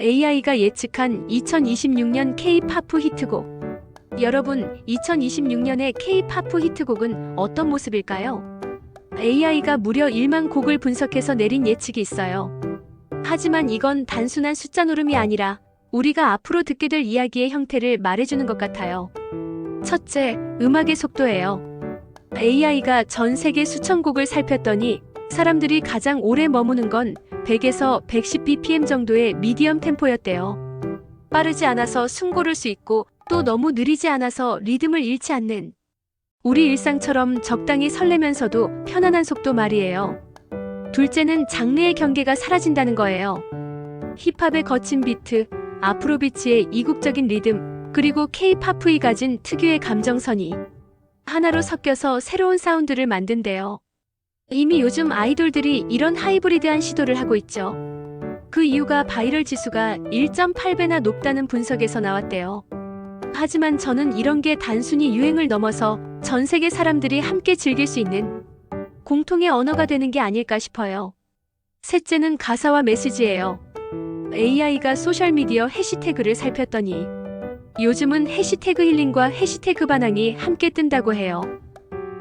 AI가 예측한 2026년 K-팝 히트곡. 여러분, 2026년의 K-팝 히트곡은 어떤 모습일까요? AI가 무려 1만 곡을 분석해서 내린 예측이 있어요. 하지만 이건 단순한 숫자 노름이 아니라 우리가 앞으로 듣게 될 이야기의 형태를 말해주는 것 같아요. 첫째, 음악의 속도예요. AI가 전 세계 수천 곡을 살폈더니 사람들이 가장 오래 머무는 건 100에서 110bpm 정도의 미디엄 템포였대요. 빠르지 않아서 숨 고를 수 있고 또 너무 느리지 않아서 리듬을 잃지 않는 우리 일상처럼 적당히 설레면서도 편안한 속도 말이에요. 둘째는 장르의 경계가 사라진다는 거예요. 힙합의 거친 비트, 아프로비치의 이국적인 리듬, 그리고 K-팝이 가진 특유의 감정선이 하나로 섞여서 새로운 사운드를 만든대요. 이미 요즘 아이돌들이 이런 하이브리드한 시도를 하고 있죠. 그 이유가 바이럴 지수가 1.8배나 높다는 분석에서 나왔대요. 하지만 저는 이런 게 단순히 유행을 넘어서 전 세계 사람들이 함께 즐길 수 있는 공통의 언어가 되는 게 아닐까 싶어요. 셋째는 가사와 메시지예요. AI가 소셜미디어 해시태그를 살폈더니 요즘은 해시태그 힐링과 해시태그 반항이 함께 뜬다고 해요.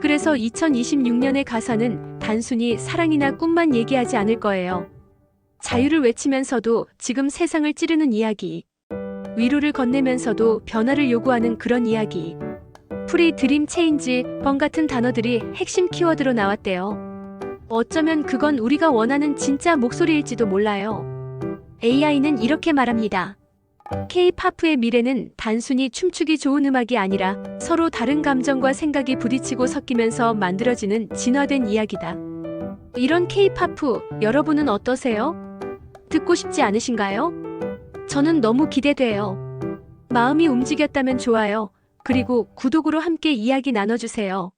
그래서 2026년의 가사는 단순히 사랑이나 꿈만 얘기하지 않을 거예요. 자유를 외치면서도 지금 세상을 찌르는 이야기. 위로를 건네면서도 변화를 요구하는 그런 이야기. 프리 드림 체인지 번 같은 단어들이 핵심 키워드로 나왔대요. 어쩌면 그건 우리가 원하는 진짜 목소리일지도 몰라요. AI는 이렇게 말합니다. K-팝의 미래는 단순히 춤추기 좋은 음악이 아니라 서로 다른 감정과 생각이 부딪히고 섞이면서 만들어지는 진화된 이야기다. 이런 K-팝 여러분은 어떠세요? 듣고 싶지 않으신가요? 저는 너무 기대돼요. 마음이 움직였다면 좋아요. 그리고 구독으로 함께 이야기 나눠주세요.